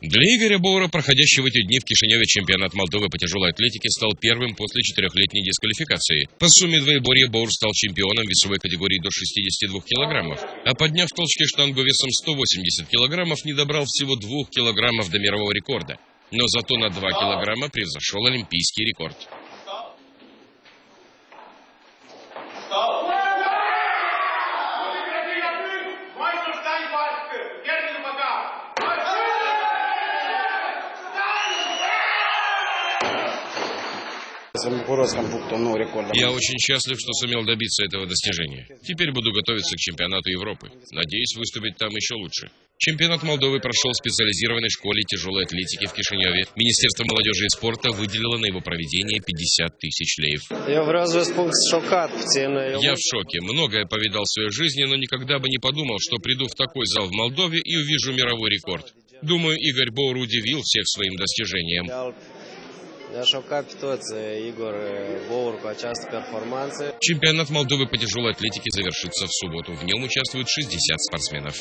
Для Игоря Боура, проходящего эти дни в Кишиневе чемпионат Молдовы по тяжелой атлетике, стал первым после четырехлетней дисквалификации. По сумме двоеборья Боур стал чемпионом весовой категории до 62 килограммов, а подняв толчки штангу весом 180 килограммов, не добрал всего 2 килограммов до мирового рекорда. Но зато на 2 килограмма превзошел олимпийский рекорд. Я очень счастлив, что сумел добиться этого достижения. Теперь буду готовиться к чемпионату Европы. Надеюсь выступить там еще лучше. Чемпионат Молдовы прошел в специализированной школе тяжелой атлетики в Кишиневе. Министерство молодежи и спорта выделило на его проведение 50 тысяч леев. Я в шоке. Многое повидал в своей жизни, но никогда бы не подумал, что приду в такой зал в Молдове и увижу мировой рекорд. Думаю, Игорь Боур удивил всех своим достижением. Eh, Igor eh, Bour cu această performanță. Чемпионат Молдовы по тяжелой атлетике завершится в субботу. В нем участвуют 60 спортсменов.